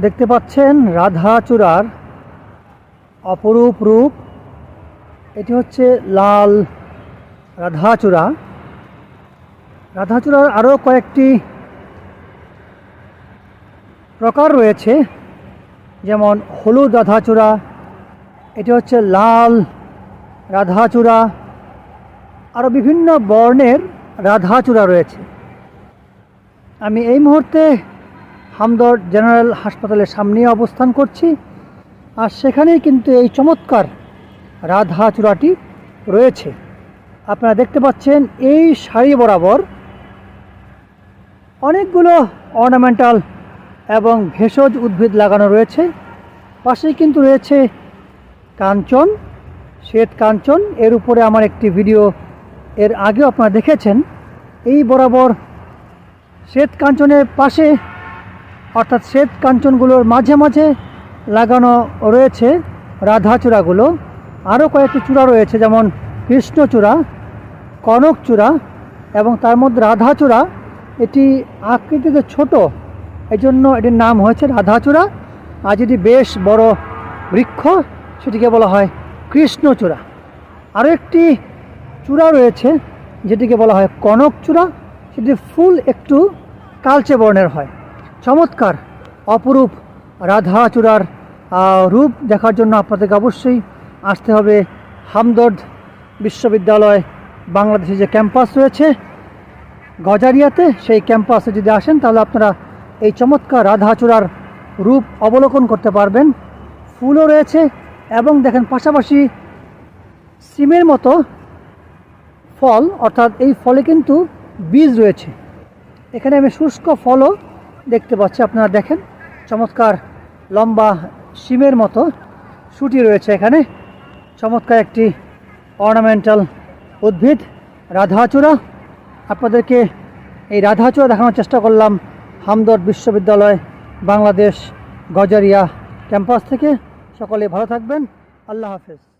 দেখতে পাচ্ছেন রাধাচূড়ার অপরূপ রূপ। এটি হচ্ছে লাল রাধাচূড়া। রাধাচূড়ার আরও কয়েকটি প্রকার রয়েছে, যেমন হলুদ রাধাচূড়া, এটি হচ্ছে লাল রাধাচূড়া, আরও বিভিন্ন বর্ণের রাধাচূড়া রয়েছে। আমি এই মুহূর্তে হামদর জেনারেল হাসপাতালের সামনে অবস্থান করছি। আর সেখানেই কিন্তু এই চমৎকার রাধা চূড়াটি রয়েছে। আপনারা দেখতে পাচ্ছেন, এই শাড়ি বরাবর অনেকগুলো অর্নামেন্টাল এবং ভেষজ উদ্ভিদ লাগানো রয়েছে। পাশেই কিন্তু রয়েছে কাঞ্চন, শ্বেত কাঞ্চন। এর উপরে আমার একটি ভিডিও, এর আগেও আপনারা দেখেছেন। এই বরাবর শ্বেত কাঞ্চনের পাশে অর্থাৎ শ্বেত কাঞ্চনগুলোর মাঝে মাঝে লাগানো রয়েছে রাধা চূড়াগুলো আরও কয়েকটি চূড়া রয়েছে, যেমন কৃষ্ণচূড়া কনক চূড়া এবং তার মধ্যে রাধা চূড়া এটি আকৃতিতে ছোট এই জন্য এটির নাম হয়েছে রাধাচূড়া। আর যেটি বেশ বড় বৃক্ষ, সেটিকে বলা হয় কৃষ্ণচূড়া। আরও একটি চূড়া রয়েছে, যেটিকে বলা হয় কনক চূড়া সেটি ফুল একটু কালচে বর্ণের হয়। চমৎকার, অপরূপ রাধা চূড়ার রূপ দেখার জন্য আপনাদেরকে অবশ্যই আসতে হবে হামদর্দ বিশ্ববিদ্যালয় বাংলাদেশে যে ক্যাম্পাস রয়েছে গজারিয়াতে, সেই ক্যাম্পাসে যদি আসেন তাহলে আপনারা এই চমৎকার রাধাচূড়ার রূপ অবলোকন করতে পারবেন। ফুলও রয়েছে এবং দেখেন পাশাপাশি সিমের মতো ফল, অর্থাৎ এই ফলে কিন্তু বীজ রয়েছে। এখানে আমি শুষ্ক ফলও দেখতে পাচ্ছি, আপনারা দেখেন, চমৎকার লম্বা সিমের মতো সুটি রয়েছে এখানে। চমৎকার একটি অর্নামেন্টাল উদ্ভিদ, রাধাচূড়া। আপনাদেরকে এই রাধাচূড়া দেখানোর চেষ্টা করলাম হামদর্দ বিশ্ববিদ্যালয় বাংলাদেশ গজারিয়া ক্যাম্পাস থেকে। সকলে ভালো থাকবেন। আল্লাহ হাফেজ।